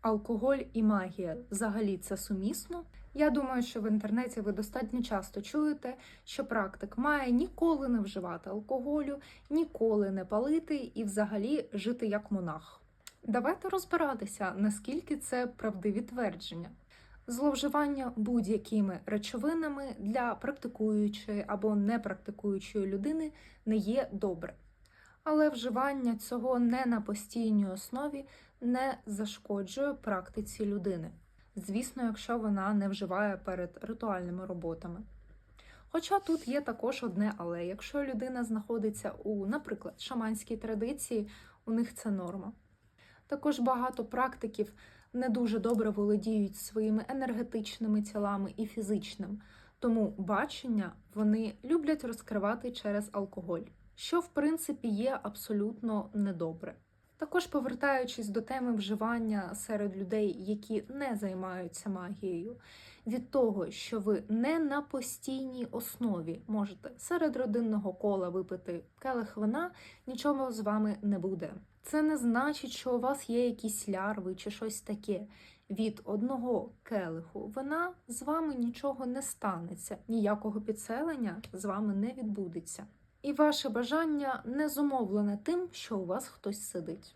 Алкоголь і магія взагалі це сумісно. Я думаю, що в інтернеті ви достатньо часто чуєте, що практик має ніколи не вживати алкоголю, ніколи не палити і взагалі жити як монах. Давайте розбиратися, наскільки це правдиві твердження. Зловживання будь-якими речовинами для практикуючої або непрактикуючої людини не є добре. Але вживання цього не на постійній основі не зашкоджує практиці людини. Звісно, якщо вона не вживає перед ритуальними роботами. Хоча тут є також одне але, якщо людина знаходиться у, наприклад, шаманській традиції, у них це норма. Також багато практиків не дуже добре володіють своїми енергетичними тілами і фізичним, тому бачення вони люблять розкривати через алкоголь, що в принципі є абсолютно недобре. Також повертаючись до теми вживання серед людей, які не займаються магією, від того, що ви не на постійній основі можете серед родинного кола випити келих вина, нічого з вами не буде. Це не значить, що у вас є якісь лярви чи щось таке. Від одного келиху вина з вами нічого не станеться, ніякого підселення з вами не відбудеться. І ваше бажання не зумовлене тим, що у вас хтось сидить.